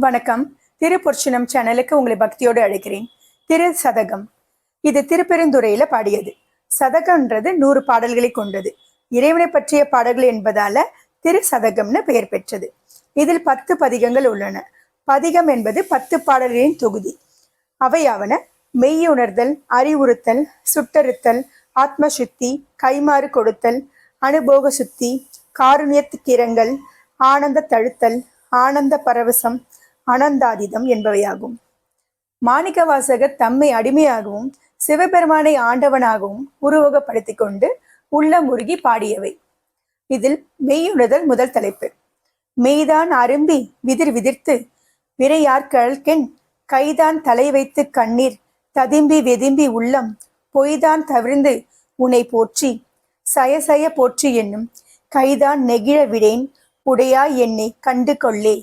வணக்கம். திருப்பொர்ச்சினம் சேனலுக்கு உங்களை பக்தியோடு அழைக்கிறேன். திரு சதகம். இது திருப்பெருந்துறையில பாடியது. சதகம்ன்றது நூறு பாடல்களை கொண்டது. இறைவனை பற்றிய பாடல்கள் என்பதால திரு சதகம்னு பெயர் பெற்றது. இதில் பத்து பதிகங்கள் உள்ளன. பதிகம் என்பது பத்து பாடல்களின் தொகுதி. அவையாவன மெய்யுணர்தல் அறிவுறுத்தல் சுட்டறுத்தல் ஆத்ம சுத்தி கைமாறு கொடுத்தல் அனுபோக சுத்தி காருண்யத்துக்கிரங்கள் ஆனந்த தழுத்தல் ஆனந்த பரவசம் அனந்தாதிதம் என்பவையாகும். மாணிக்கவாசகர் தம்மை அடிமையாகவும் சிவபெருமானை ஆண்டவனாகவும் உருவகப்படுத்தி கொண்டு உள்ள முருகி பாடியவை. இதில் மெய்யுணர்தல் முதல் தலைப்பு. மெய்தான் அரும்பி விதிர் விதிர்த்து விரையார்கழல்கென் கைதான் தலை வைத்து கண்ணீர் ததிம்பி வெதிம்பி உள்ளம் பொய்தான் தவிர்ந்து உன்னை போற்றி சயசய போற்றி என்னும் கைதான் நெகிழ விடேன் உடையா என்னை கண்டு கொள்ளே.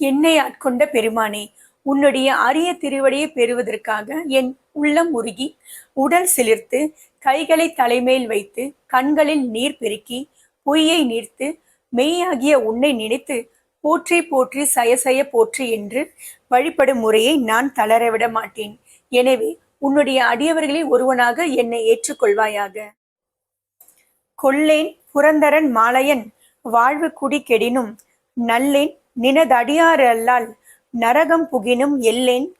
என்னை ஆட்கொண்ட பெருமானே உன்னுடைய அரிய திருவடியை பெறுவதற்காக என் உள்ளம் உருகி உடல் சிலிர்த்து கைகளை தலைமேல் வைத்து கண்களில் நீர் பெருக்கி பொய்யை நீர்த்து மெய்யாகிய உன்னை நினைத்து போற்றி போற்றி சயசய போற்றி என்று வழிபடும் முறையை நான் தளரவிட மாட்டேன். எனவே உன்னுடைய அடியவர்களில் ஒருவனாக என்னை ஏற்றுக்கொள்வாயாக. கொள்ளேன் புரந்தரன் மாலையன் வாழ்வு குடி கெடினும் நல்லேன் நினதடியாறு அல்லால் நரகம் புகினும் எல்லேன்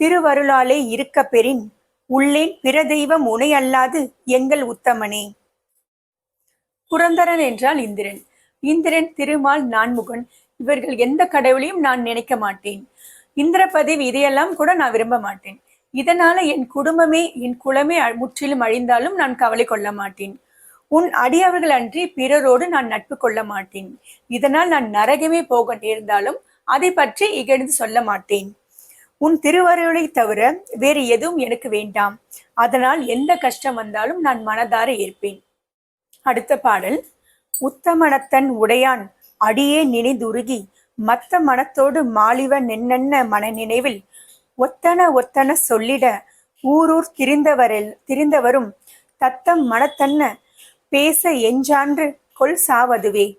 திருவருளாலே இருக்க பெறின் உள்ளேன் பிற தெய்வம் உனை அல்லாது எங்கள் உத்தமனே. புரந்தரன் என்றால் இந்திரன். இந்திரன் திருமால் நான்முகன். இவர்கள் எந்த கடவுளையும் நான் நினைக்க மாட்டேன். இந்திரபதிவி இதையெல்லாம் கூட நான் விரும்ப மாட்டேன். இதனால என் குடும்பமே என் குலமே அ- முற்றிலும் அழிந்தாலும் நான் கவலை கொள்ள மாட்டேன். உன் அடியவர்கள் அன்றி பிறரோடு நான் நட்பு கொள்ள மாட்டேன். இதனால் நான் நரகமே போக நேர்ந்தாலும் அதை பற்றி இகழ்ந்து சொல்ல மாட்டேன். உன் திருவருளை தவிர வேறு எதுவும் எனக்கு வேண்டாம். அதனால் எந்த கஷ்டம் வந்தாலும் நான் மனதார ஏற்பேன். அடுத்த பாடல். உத்தமனத்தன் உடையான் அடியே நினைதுருகி மத்த மனத்தோடு மாலிவ நென்னென்ன மன நினைவில் ஒத்தன ஒத்தன சொல்லிட ஊரூர் திரிந்தவரில் திரிந்தவரும் தத்தம் மனத்தன்ன பேச எஞ்சான்று கொள் சாவதுவே.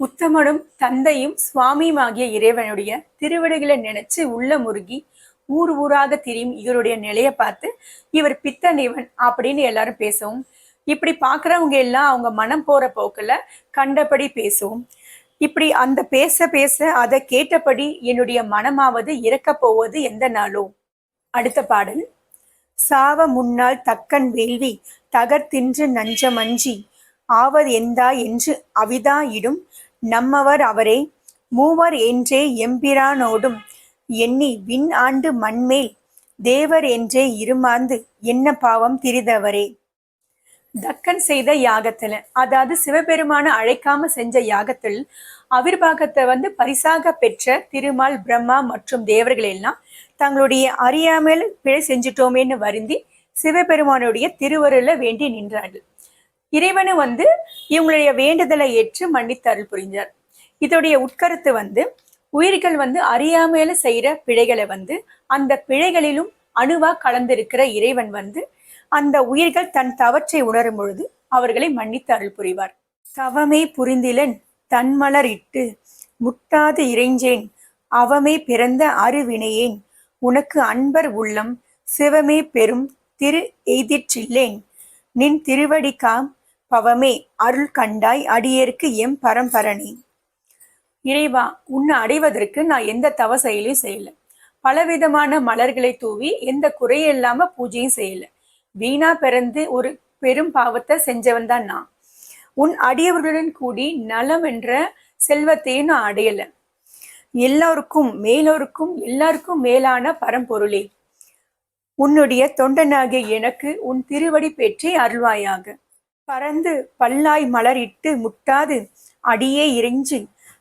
உத்தமனும் தந்தையும் சுவாமியுமாகிய இறைவனுடைய திருவடிகளை நினைச்சு உள்ள முருகி ஊர் ஊராக திரியும் இவருடைய நிலையை பார்த்து இவர் பித்தன் இவன் அப்படின்னு எல்லாரும் பேசவும். இப்படி பாக்குறவங்க எல்லாம் அவங்க மனம் போற போக்குல கண்டபடி பேசுவோம். இப்படி அந்த பேச பேச அதை கேட்டபடி என்னுடைய மனமாவது இறக்க போவது எந்த நாளோ? அடுத்த பாடல். சாவ முன்னால் தக்கன் வேள்வி தகர்த்தின்று நஞ்சமஞ்சி ஆவர் எந்தா என்று அவிதா இடும் நம்மவர் அவரே மூவர் என்றே எம்பிரானோடும் எண்ணி விண் ஆண்டு மண்மேல் தேவர் என்றே இருமாந்து என்ன பாவம் திரிதவரே. தக்கன் செய்த யாகத்துல அதாவது சிவபெருமான அழைக்காம செஞ்ச யாகத்தில் அவிர்வாகத்தை வந்து பரிசாக பெற்ற திருமால் பிரம்மா மற்றும் தேவர்கள் எல்லாம் தங்களுடைய அறியாமல் பிழை செஞ்சிட்டோமேன்னு வருந்தி சிவபெருமானுடைய திருவருள வேண்டி நின்றார்கள். இறைவனு வந்து இவங்களுடைய வேண்டுதலை ஏற்று மன்னித்து அருள் புரிஞ்சார் இதோடைய உட்கருத்து வந்து உயிர்கள் வந்து அறியாமையில செய்யற பிழைகளை வந்து அந்த பிழைகளிலும் அணுவா கலந்திருக்கிற இறைவன் வந்து அந்த உயிர்கள் தன் தவற்றை உணரும் பொழுது அவர்களை மன்னித்து அருள் புரிவார். தவமே புரிந்திலன் தன்மலர் இட்டு முட்டாது இறைஞ்சேன் அவமே பிறந்த அருவினையேன் உனக்கு அன்பர் உள்ளம் சிவமே பெரும் திரு எய்திற்றில்லேன். நின் திருவடிக்காம் பவமே அருள் கண்டாய் அடியேற்கு எம் பரம்பரணி இறைவா உன்னை அடைவதற்கு நான் எந்த தவ செயலையும் செய்யல. பலவிதமான மலர்களை தூவி எந்த குறையும் இல்லாம பூஜையும் செய்யல. வீணா பிறந்து ஒரு பெரும் பாவத்தை செஞ்சவன் தான் நான். உன் அடியவர்களுடன் கூடி நலம் என்ற செல்வத்தையும் நான் அடையலை. எல்லோருக்கும் மேலோருக்கும் எல்லாருக்கும் மேலான பரம்பொருளே. உன்னுடைய தொண்டனாகிய எனக்கு உன் திருவடி பேற்றை அருள்வாயாக. பறந்து பல்லாய் மலரிட்டு முட்டாது அடியே இறைஞ்சு.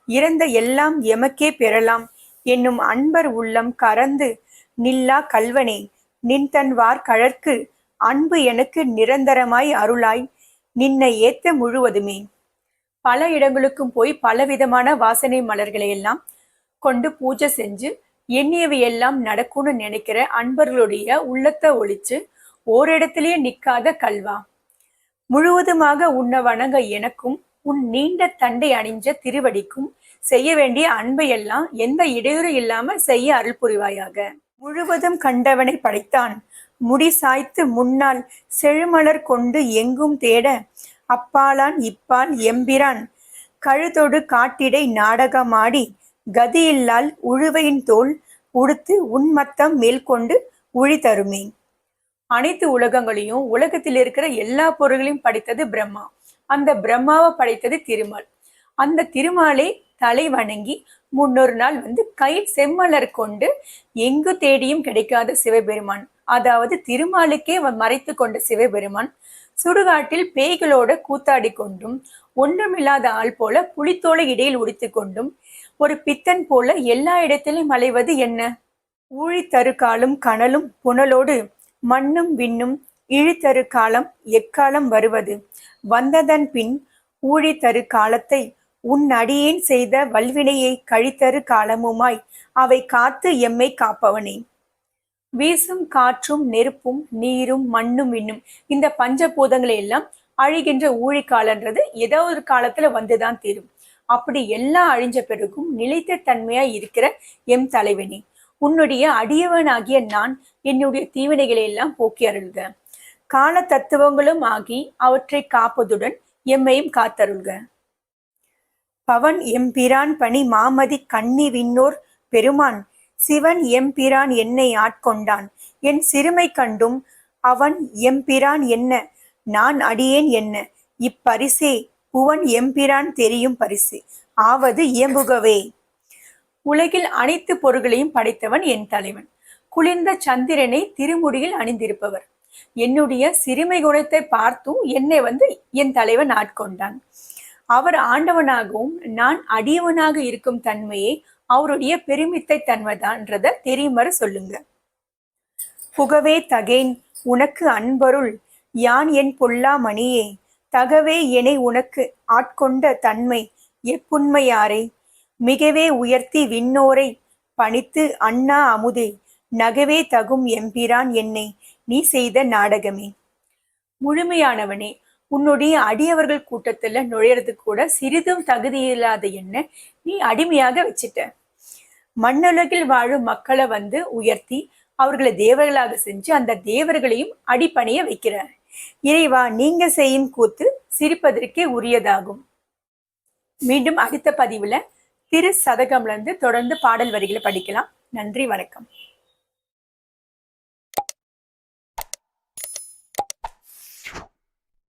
இறந்த எல்லாம் எமக்கே பெறலாம். என்னும் அன்பர் உள்ளம் கறந்து நில்லா கல்வனே நின் தன்வார் கழற்கு அன்பு எனக்கு நிரந்தரமாய் அருளாய். நின்னை ஏத்த முழுவதுமே. பல இடங்களுக்கும் போய் பலவிதமான வாசனை மலர்களை எல்லாம் கொண்டு பூஜை செஞ்சு எண்ணியவை எல்லாம் நடக்கும்னு நினைக்கிற அன்பர்களுடைய உள்ளத்தை ஒழிச்சு ஓரிடத்திலேயே நிக்காத கல்வா. முழுவதுமாக உன்னை வணங்க எனக்கும் உன் நீண்ட தண்டை அணிஞ்ச திருவடிக்கும் செய்ய வேண்டிய அன்பை எல்லாம் எந்த இடையூறு இல்லாம செய்ய அருள் புரிவாயாக. முழுவதும் கண்டவனை படைத்தான். முடி சாய்த்து முன்னால் செழுமலர் கொண்டு எங்கும் தேட அப்பாலான் இப்பால் எம்பிரான். கழுதொடு காட்டிடை நாடகமாடி கதியில்லால் உழுவையின் தோல் உடுத்து உன்மத்தம் மேல்கொண்டு உழி தருமே அனைத்து உலகங்களையும் உலகத்தில் இருக்கிற எல்லா பொருள்களையும் படைத்தது பிரம்மா. அந்த பிரம்மாவை படைத்தது திருமால். அந்த திருமாலை தலை வணங்கி முன்னொரு நாள் வந்து கை செம்மலர் கொண்டு எங்கு தேடியும் கிடைக்காத சிவபெருமான். அதாவது திருமாலுக்கே மறைத்து கொண்ட சிவபெருமான் சுடுகாட்டில் பேய்களோட கூத்தாடி கொண்டும் ஒன்றுமில்லாத ஆள் போல புலித்தோலை இடையில் உடித்து கொண்டும் ஒரு பித்தன் போல எல்லா இடத்திலும் அலைவது என்ன? ஊழித்தரு காலம் கனலும் புனலோடு மண்ணும் விண்ணும் இழித்தரு காலம் எக்காலம் வருவது? வந்ததன் பின் ஊழித்தரு தரு காலத்தை உன் அடியேன் செய்த வல்வினையை கழித்தரு காலமுமாய் அவை காத்து எம்மை காப்பவனே. வீசும் காற்றும் நெருப்பும் நீரும் மண்ணும் விண்ணும் இந்த பஞ்சபூதங்களை எல்லாம் அழிகின்ற ஊழிக்காலன்றது ஏதோ ஒரு காலத்துல வந்துதான் தீரும். அப்படி எல்லாம் அழிஞ்ச பிறகும் நிலைத்த தன்மையா இருக்கிற எம் தலைவனே உன்னுடைய அடியவனாகிய நான் என்னுடைய தீவினைகளை எல்லாம் போக்கி அருள்க. கால தத்துவங்களும் ஆகி அவற்றை காப்பதுடன் எம்மையும் காத்தருள்க. பவன் எம்பிரான் பணி மாமதி கண்ணி விண்ணோர் பெருமான் சிவன் எம்பிரான் என்னை ஆட்கொண்டான். என் சிறுமை கண்டும் அவன் எம்பிரான் என்ன? நான் அடியேன் என்ன? இப்பரிசே புவன் எம்பிரான் தெரியும் பரிசு. ஆவது இயம்புகவே. உலகில் அனைத்து பொருள்களையும் படைத்தவன் என் தலைவன். குளிர்ந்த சந்திரனை திருமுடியில் அணிந்திருப்பவர். என்னுடைய சிறுமை குணத்தை பார்த்தும் என்னை வந்து என் தலைவன் ஆட்கொண்டான். அவர் ஆண்டவனாகவும் நான் அடியவனாக இருக்கும் தன்மையை அவருடைய பெருமித்தை தன்மைதான்றத தெரியுமாறு சொல்லுங்க. புகவே தகேன் உனக்கு அன்பருள் யான் என் பொல்லா மணியே தகவே எனை உனக்கு ஆட்கொண்ட தன்மை எப்புண்மையாரே மிகவே உயர்த்தி விண்ணோரை பணித்து அண்ணா அமுதே நகவே தகும் எம்பிரான் என்னை நீ செய்த நாடகமே. முழுமையானவனே உன்னுடைய அடியவர்கள் கூட்டத்துல நுழையறதுக்கு கூட சிறிதும் தகுதி இல்லாத என்ன நீ அடிமையாக வச்சிட்ட. மண்ணுலகில் வாழும் மக்களை வந்து உயர்த்தி அவர்களை தேவர்களாக செஞ்சு அந்த தேவர்களையும் அடிப்பணிய வைக்கிறார் இறைவா நீங்க செய்யும் கூத்து சிரிப்பதற்கே உரியதாகும். மீண்டும் அடுத்த பதிவுல திரு சதகம்ல இருந்து தொடர்ந்து பாடல் வரிகளை படிக்கலாம். நன்றி வணக்கம்.